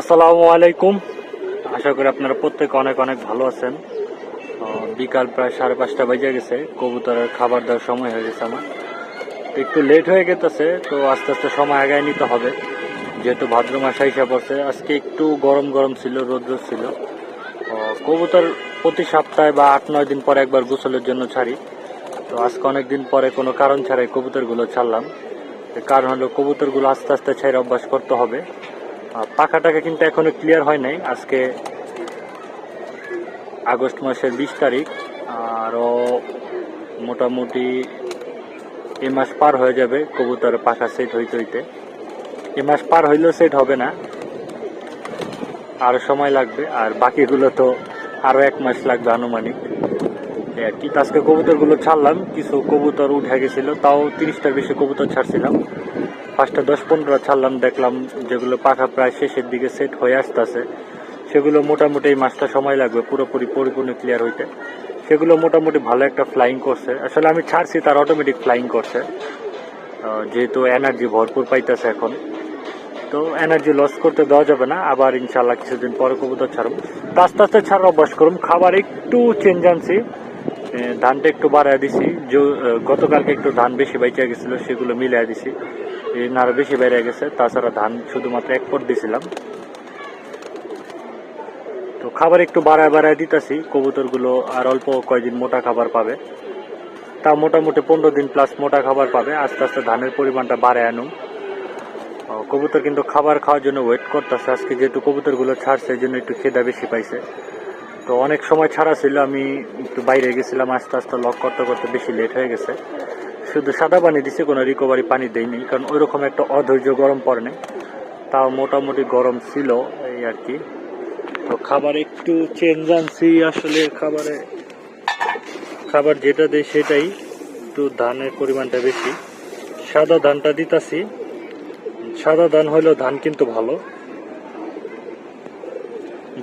আসসালামু আলাইকুম। আশা করি আপনারা প্রত্যেকে অনেক অনেক ভালো আছেন। বিকাল প্রায় সাড়ে পাঁচটা বেজে গেছে। কবুতরের খাবার দেওয়ার সময় হয়ে গেছে আমার। একটু লেট হয়ে গেতেছে, তো আস্তে আস্তে সময় আগায় নিতে হবে। যেহেতু ভাদ্র মাস আইসা পড়ছে, আজকে একটু গরম গরম ছিল রোদ্র ছিল। কবুতর প্রতি সপ্তাহে বা আট নয় দিন পরে একবার গোসলের জন্য ছাড়ি। তো আজকে অনেক দিন পরে কোনো কারণ ছাড়াই কবুতরগুলো ছাড়লাম। কারণ হলো কবুতরগুলো আস্তে আস্তে ছেড়ে অভ্যাস করতে হবে। পাখাটাকে কিন্তু এখনও ক্লিয়ার হয় নাই। আজকে আগস্ট মাসের বিশ তারিখ, আরও মোটামুটি এ মাস পার হয়ে যাবে কবুতরের পাখা সেট হইতে হইতে। এ মাস পার হইলেও সেট হবে না। আরও সময় লাগবে, আর বাকিগুলো তো আরও এক মাস লাগবে আনুমানিক। আর কি আজকে কবুতরগুলো ছাড়লাম। কিছু কবুতর উঠে গেছিল, তাও তিরিশটার বেশি কবুতর ছাড়ছিলাম। পাঁচটা দশ পনেরো ছাড়লাম, দেখলাম যেগুলো পাখা প্রায় শেষের দিকে সেট হয়ে আসতেছে। সেগুলো মোটামুটি এই মাসটা সময় লাগবে পুরোপুরি পরিপূর্ণ ক্লিয়ার হইতে। সেগুলো মোটামুটি ভালো একটা ফ্লাইং করছে। আসলে আমি ছাড়ছি, তার অটোমেটিক ফ্লাইং করছে। যেহেতু এনার্জি ভরপুর পাইতেছে এখন। তো এনার্জি লস করতে দেওয়া যাবে না, আবার ইনশাল্লাহ কিছুদিন পরে কবুতর ছাড়ব। আস্তে আস্তে ছাড়া অভ্যাস করুন। খাবার একটু চেঞ্জ আনছি। ধানটা একটু বাড়ায় দিছি। যে গতকালকে একটু ধান বেশি বাইচা গেছিল, সেগুলো মিলিয়ে দিছি। এই আরও বেশি বেড়ে গেছে, তাছাড়া ধান শুধুমাত্র এক পট দিছিলাম। তো খাবার একটু বাড়ায় বাড়ায় দিতেছি, কবুতরগুলো আর অল্প কয়েকদিন মোটা খাবার পাবে। তা মোটামুটি পনেরো দিন প্লাস মোটা খাবার পাবে, আস্তে আস্তে ধানের পরিমাণটা বাড়ায় আনুম। কবুতর কিন্তু খাবার খাওয়ার জন্য ওয়েট করতেছে, আজকে যেহেতু কবুতরগুলো ছাড়ছে, এই জন্য একটু খেদা বেশি পাইছে। তো অনেক সময় ছাড়া ছিল, আমি একটু বাইরে গেছিলাম, আস্তে আস্তে লক করতে করতে বেশি লেট হয়ে গেছে। শুধু সাদা পানি দিছি, কোনো রিকভারি পানি দেয়নি কারণ ওইরকম একটা অধৈর্য গরম পড়ে নাই। তাও মোটামুটি গরম ছিল, এই আর কি। তো খাবার একটু চেঞ্জ আনছি, আসলে খাবারে, খাবার যেটা দেয় সেটাই, একটু ধানের পরিমাণটা বেশি। সাদা ধানটা দিতাছি। সাদা ধান হইলেও ধান কিন্তু ভালো।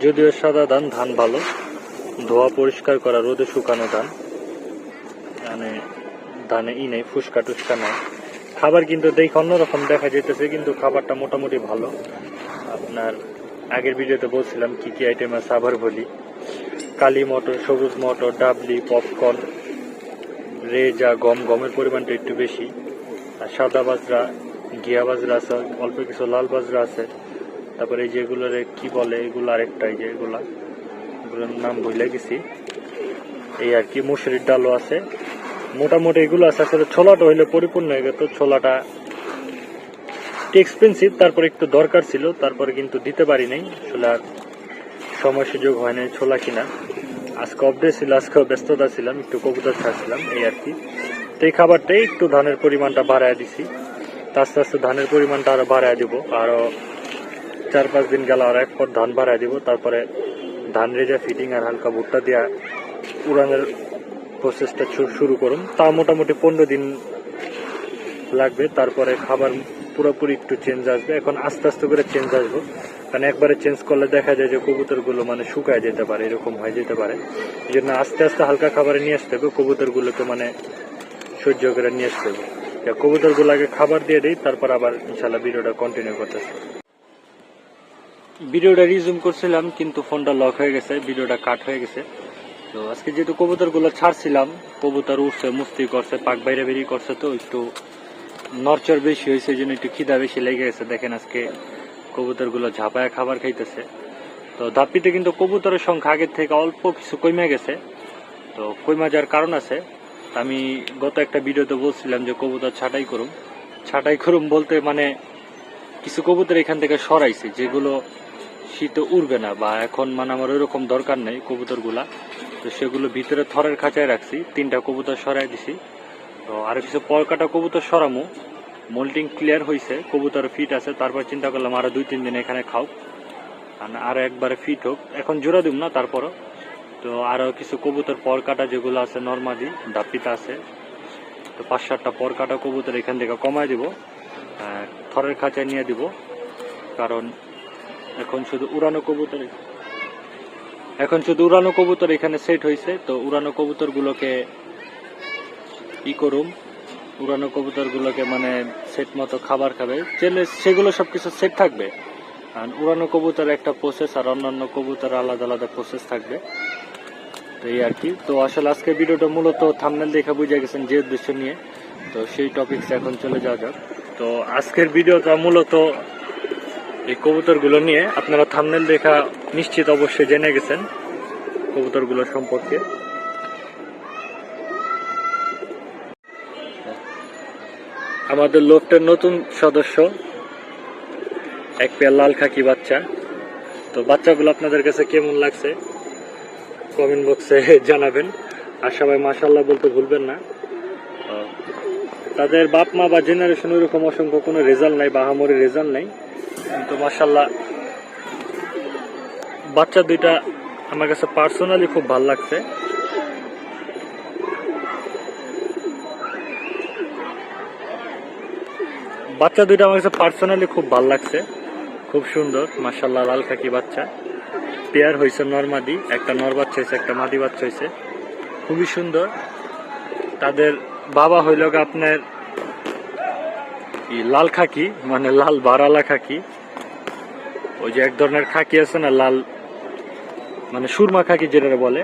যদিও সাদা ধান ধান ভালো। ধোয়া পরিষ্কার করা, রোদে শুকানো ধান। মানে ধানে ই নেই, ফুসকা টুসকা নাই। খাবার কিন্তু দেখে অন্যরকম দেখা যেতেছে কিন্তু খাবারটা মোটামুটি ভালো। আপনার আগের ভিডিওতে বলছিলাম কি কি আইটেম আছে, আবার বলি। কালি মটর, সবুজ মটর, ডাবলি পপকর্ন রেজা, গম, গমের পরিমাণটা একটু বেশি। আর সাদা বাজরা গিয়া বাজরা আছে, অল্প কিছু লাল বাজরা আছে। তারপরে এই যেগুলোর কি বলে, এগুলো আরেকটা, এই যে এগুলা, এগুলোর নাম ভুলে গেছি। এই আর কি মুসুরির ডালও আছে। মোটামুটি এগুলো আছে, আসলে ছোলাটা হইলে পরিপূর্ণ হয়ে গেত। ছোলাটা একটু এক্সপেন্সিভ তারপরে একটু দরকার ছিল, তারপরে কিন্তু দিতে পারি নাই। আসলে আর সময় সুযোগ হয় নাই ছোলা কিনা। আজকে অফডে ছিল, আজকেও ব্যস্ততা ছিলাম, একটু কবুতর ছাড়ছিলাম, এই আর কি। তো এই খাবারটাই একটু ধানের পরিমাণটা বাড়ায় দিছি। আস্তে আস্তে ধানের পরিমাণটা আরও বাড়ায় দিব, আরও চার পাঁচ দিন গেল আর এক পর ধান বাড়ায় দিব, তারপরে ধান রেজা, ফিটিং আর হালকা ভুট্টা দিয়া উড়ানের প্রসেসটা শুরু করুন। তা মোটামুটি পনেরো দিন লাগবে, তারপরে খাবার পুরোপুরি একটু চেঞ্জ আসবে। এখন আস্তে আস্তে করে চেঞ্জ আসব। কারণ একবারে চেঞ্জ করলে দেখা যায় যে কবুতরগুলো মানে শুকায় যেতে পারে, এরকম হয়ে যেতে পারে। এই জন্য আস্তে আস্তে হালকা খাবারে নিয়ে আসতে হবে, কবুতরগুলোকে মানে সহ্য করে নিয়ে আসতে হবে। তা কবুতরগুলো আগে খাবার দিয়ে দিই, তারপর আবার ইনশাল্লাহ ভিডিওটা কন্টিনিউ করতেছে। ভিডিওটা রিজুম করছিলাম, কিন্তু ফোনটা লক হয়ে গেছে, ভিডিওটা কাট হয়ে গেছে। তো আজকে যেহেতু কবুতরগুলো ছাড়ছিলাম, কবুতর উঠছে, মুস্তি করছে, পাক বাইরে বেরিয়ে করছে, তো একটু নরচর বেশি হয়েছে, এই জন্য একটু খিদা বেশি লেগে গেছে। দেখেন আজকে কবুতরগুলো ঝাঁপায় খাবার খাইতেছে। তো ধাপিতে কিন্তু কবুতরের সংখ্যা আগের থেকে অল্প কিছু কমে গেছে। তো কমে যাওয়ার কারণ আছে। আমি গত একটা ভিডিওতে বলছিলাম যে কবুতর ছাটাই করুম। ছাটাই করুম বলতে মানে কিছু কবুতর এখান থেকে সরাইছে, যেগুলো শীতে উড়বে না, বা এখন মানে আমার ওইরকম দরকার নেই কবুতরগুলা। তো সেগুলো ভিতরে থরের খাঁচায় রাখছি, তিনটা কবুতর সরাই দিছি। তো আর কিছু পরকাটা কবুতর সরামু মোল্টিং ক্লিয়ার হয়েছে কবুতর ফিট আছে, তারপর চিন্তা করলাম আরও দুই তিন দিন এখানে খাও। আর একবারে ফিট হোক। এখন জোড়া দিব না তারপরও। তো আরও কিছু কবুতর পর কাটা যেগুলো আছে নর্মালি দাপিতা আছে, তো পাঁচ সাতটা পর কাটা কবুতর এখান থেকে কমায় দিব থরের খাঁচায় নিয়ে দিব। কারণ এখন শুধু উড়ানো কবুতর এখন। শুধু উড়ানো কবুতর এখানে সেট হয়েছে তো উড়ানো কবুতর গুলোকে ই করুম। উড়ানো কবুতর গুলোকে মানে সেট মতো খাবার খাবে। যেলে সেগুলো সবকিছু সেট থাকবে। আর উড়ানো কবুতর একটা প্রসেস আর অন্যান্য কবুতর আলাদা আলাদা প্রসেস থাকবে। তো এই আর কি। তো আসলে আজকে ভিডিওটা মূলত থামনেল দেখে বুঝে গেছেন যে উদ্দেশ্য নিয়ে। তো সেই টপিকস এখন চলে যাওয়া যাক। তো আজকের ভিডিওটা মূলত এই কবুতরগুলো নিয়ে আপনারা থামনেল দেখা নিশ্চিত অবশ্যই জেনে গেছেন কবুতরগুলো সম্পর্কে। আমাদের লোকটার নতুন সদস্য, এক পেয়ার লাল খাকি বাচ্চা। তো বাচ্চাগুলো আপনাদের কাছে কেমন লাগছে? কমেন্ট বক্সে জানাবেন। আর সবাই মাসাল্লাহ বলতে ভুলবেন না। তাদের বাপ মা বা জেনারেশন ওইরকম অসংখ্য কোনো রেজাল্ট নাই বা আহামরি রেজাল্ট নাই। কিন্তু মাসাল্লাহ বাচ্চা দুইটা আমার কাছে পার্সোনালি খুব ভালো লাগছে। বাচ্চা দুইটা আমার কাছে পার্সোনালি খুব ভালো লাগছে। খুব সুন্দর মাসাল্লাহ লাল খাকি বাচ্চা। পেয়ার হয়েছে নরমাদি একটা নর বাচ্চা হয়েছে একটা মাদি বাচ্চা হয়েছে খুবই সুন্দর। তাদের বাবা হইল আপনার লাল খাকি মানে লাল বারালা খাকি। ওই যে এক ধরনের খাকি আছে না, লাল মানে সুরমা খাকি যেটা বলে।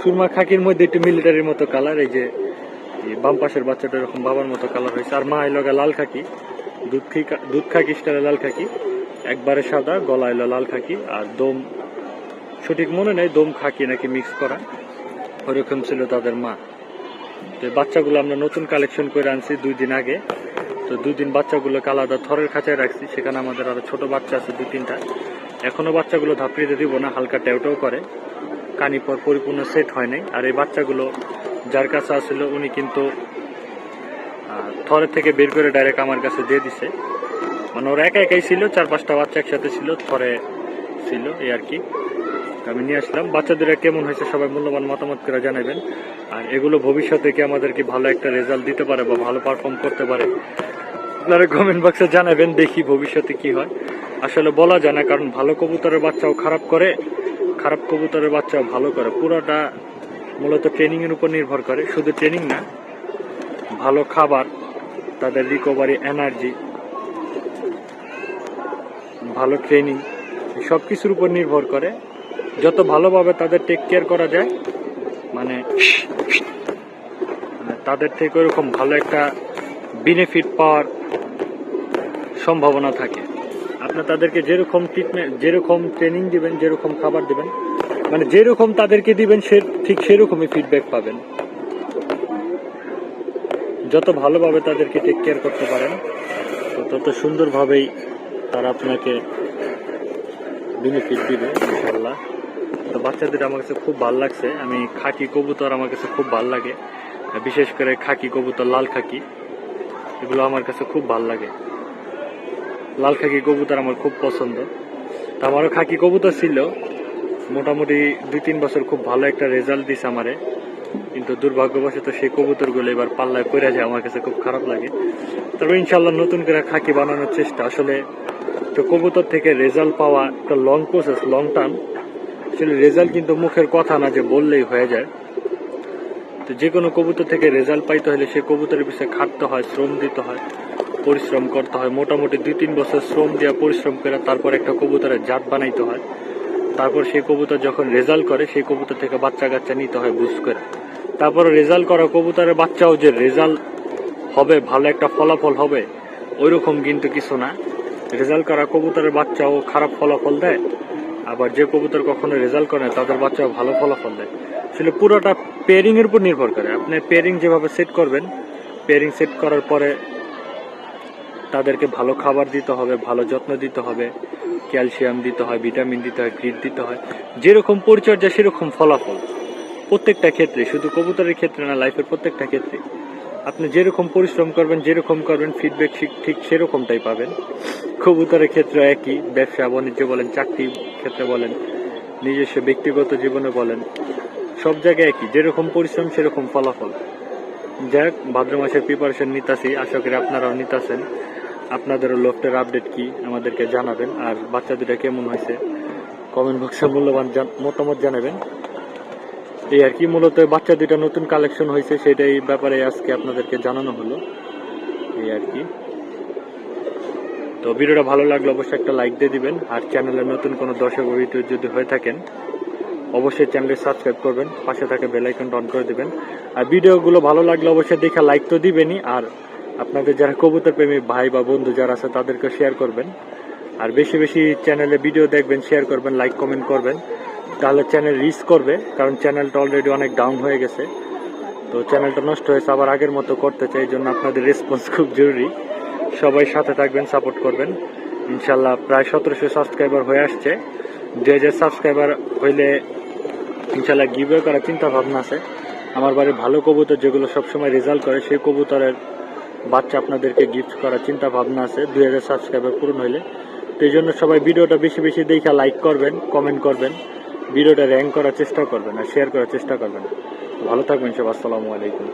সুরমা খাকির মধ্যে একটু মিলিটারির মতো কালার এই যে বাম পাশের বাচ্চাটা এরকম বাবার মতো কালার হয়েছে। আর মা এলো গিয়ে লাল খাকি। দুধ দুধ খাকি স্টাইলে লাল খাকি। একবারে সাদা, গলা এলো লাল খাকি। আর দম, সঠিক মনে নেই, দম খাকি নাকি মিক্স করা। ওরকম ছিল তাদের মা। তো বাচ্চাগুলো আমরা নতুন কালেকশন করে আনছি দুই দিন আগে। তো দুই দিন বাচ্চাগুলোকে আলাদা থরের খাঁচায় রাখছি, সেখানে আমাদের আরও ছোট বাচ্চা আছে দুই তিনটা। এখনও বাচ্চাগুলো ধাপড়িতে দিব না, হালকা টেউটেও করে। কানি পর পরিপূর্ণ সেট হয় নাই। আর এই বাচ্চাগুলো যার কাছে আসছিল উনি কিন্তু থরের থেকে বের করে ডাইরেক্ট আমার কাছে দিয়ে দিছে। মানে ওরা একা একাই ছিল, চার পাঁচটা বাচ্চা একসাথে ছিল, থরে ছিল, এই আর কি। আমি নিয়ে আসলাম। বাচ্চাদের কেমন হয়েছে সবাই মূল্যবান মতামত করে জানাবেন। আর এগুলো ভবিষ্যতে কি আমাদেরকে ভালো একটা রেজাল্ট দিতে পারে বা ভালো পারফর্ম করতে পারে আপনারা কমেন্ট বক্সে জানাবেন, দেখি ভবিষ্যতে কি হয়। আসলে বলা যায় না, কারণ ভালো কবুতরের বাচ্চাও খারাপ করে, খারাপ কবুতরের বাচ্চাও ভালো করে। পুরোটা মূলত ট্রেনিং এর উপর নির্ভর করে, শুধু ট্রেনিং না, ভালো খাবার, তাদের রিকভারি এনার্জি ভালো ট্রেনিং সব কিছুর উপর নির্ভর করে। যত ভালোভাবে তাদের টেক কেয়ার করা যায় মানে মানে তাদের থেকে ওরকম ভালো একটা বেনিফিট পাওয়ার সম্ভাবনা থাকে। আপনার তাদেরকে যেরকম ট্রিটমেন্ট যেরকম ট্রেনিং দিবেন, যেরকম খাবার দিবেন মানে যেরকম তাদেরকে দিবেন, সে ঠিক সেরকমই ফিডব্যাক পাবেন। যত ভালোভাবে তাদেরকে টেক কেয়ার করতে পারেন, তত সুন্দরভাবেই তারা আপনাকে বেনিফিট দিবে ইনশাল্লাহ তো বাচ্চাদের আমার কাছে খুব ভালো লাগছে। আমি খাকি কবুতর আমার কাছে খুব ভালো লাগে। বিশেষ করে খাকি কবুতর, লাল খাকি, এগুলো আমার কাছে খুব ভালো লাগে। লাল খাকি কবুতর আমার খুব পছন্দ। তা আমারও খাকি কবুতর ছিল। মোটামুটি দুই তিন বছর খুব ভালো একটা রেজাল্ট দিছে আমারে। কিন্তু দুর্ভাগ্যবশত সেই কবুতরগুলো এবার পাল্লায় পড়ে যায়, আমার কাছে খুব খারাপ লাগে। তবে ইনশাল্লাহ নতুন করে খাকি বানানোর চেষ্টা। আসলে তো কবুতর থেকে রেজাল্ট পাওয়া একটা লং প্রসেস লং টার্ম আসলে রেজাল্ট কিন্তু মুখের কথা না যে বললেই হয়ে যায়। তো যে কোনো কবুতর থেকে রেজাল্ট পাইতে হলে সে কবুতরের পিছনে খাটতে হয়, শ্রম দিতে হয়। পরিশ্রম করতে হয়। মোটামুটি দুই তিন বছর শ্রম দেওয়া পরিশ্রম করে তারপর একটা কবুতরের জাত বানাইতে হয়। তারপর সেই কবুতর যখন রেজাল্ট করে সেই কবুতর থেকে বাচ্চা কাচ্চা নিতে হয় বুঝ করে। তারপর রেজাল্ট করা কবুতরের বাচ্চাও যে রেজাল্ট হবে ভালো একটা ফলাফল হবে ওই রকম কিন্তু কিছু না। রেজাল্ট করা কবুতরের বাচ্চাও খারাপ ফলাফল দেয়। আবার যে কবুতর কখনো রেজাল্ট করে না, তাদের বাচ্চাও ভালো ফলাফল দেয়। আসলে পুরোটা পেয়ারিং এর উপর নির্ভর করে। আপনি পেয়ারিং যেভাবে সেট করবেন পেয়ারিং সেট করার পরে তাদেরকে ভালো খাবার দিতে হবে, ভালো যত্ন দিতে হবে। ক্যালসিয়াম দিতে হয়, ভিটামিন দিতে হয় গ্রিড দিতে হয়। যেরকম পরিচর্যা, সেরকম ফলাফল। প্রত্যেকটা ক্ষেত্রে, শুধু কবুতরের ক্ষেত্রে না লাইফের প্রত্যেকটা ক্ষেত্রে। আপনি যেরকম পরিশ্রম করবেন, যেরকম করবেন ফিডব্যাক ঠিক সেরকমটাই পাবেন। কবুতরের ক্ষেত্রে একই, ব্যবসা, বাণিজ্য বলেন চাকরি ক্ষেত্রে বলেন, নিজস্ব ব্যক্তিগত জীবনে বলেন, সব জায়গায় একই। যেরকম পরিশ্রম, সেরকম ফলাফল। যাক ভাদ্র মাসের প্রিপারেশন নিতাছি, আশা করি আপনারাও নিতাছেন। আপনাদেরও লোকটার আপডেট কি আমাদেরকে জানাবেন। আর বাচ্চা দুটা কেমন হয়েছে? কমেন্ট বক্সে মূল্যবান মতামত জানাবেন। এই আর কি, মূলত বাচ্চা দুটা নতুন কালেকশন হয়েছে, সেটাই ব্যাপারে আজকে আপনাদেরকে জানানো হলো। এই আর কি। তো ভিডিওটা ভালো লাগলে অবশ্যই একটা লাইক দিয়ে দিবেন, আর চ্যানেলে নতুন কোনো দর্শক ভিডিও যদি হয়ে থাকেন, অবশ্যই চ্যানেলটি সাবস্ক্রাইব করবেন, পাশে থাকে বেল আইকনটা অন করে দিবেন। আর ভিডিওগুলো ভালো লাগলে অবশ্যই দেখে লাইক তো দিবেনই, আর আপনাদের যারা কবুতর প্রেমী ভাই বা বন্ধু যারা আছে, তাদেরকে শেয়ার করবেন। আর বেশি বেশি চ্যানেলে ভিডিও দেখবেন শেয়ার করবেন লাইক কমেন্ট করবেন। তাহলে চ্যানেল রিচ করবে, কারণ চ্যানেলটা অলরেডি অনেক ডাউন হয়ে গেছে। তো চ্যানেলটা নষ্ট হয়েছে, আবার আগের মতো করতে চাই জন্য আপনাদের রেসপন্স খুব জরুরি। সবাই সাথে থাকবেন সাপোর্ট করবেন। ইনশাল্লাহ প্রায় সতেরোশো সাবস্ক্রাইবার হয়ে আসছে। দু হাজার সাবস্ক্রাইবার হইলে ইনশাল্লাহ গিভওয়ে করার চিন্তা ভাবনা আছে। আমার বাড়ির ভালো কবুতর যেগুলো সবসময় রেজাল্ট করে, সেই কবুতরের বাচ্চা আপনাদেরকে গিফট করার চিন্তা ভাবনা আছে, দুই হাজার সাবস্ক্রাইবার পূরণ হইলে। তো এই জন্য সবাই ভিডিওটা বেশি বেশি দেখে লাইক করবেন কমেন্ট করবেন, ভিডিওটা র্যাঙ্ক করার চেষ্টা করবেন আর শেয়ার করার চেষ্টা করবেন। ভালো থাকবেন সব, আসসালামু আলাইকুম।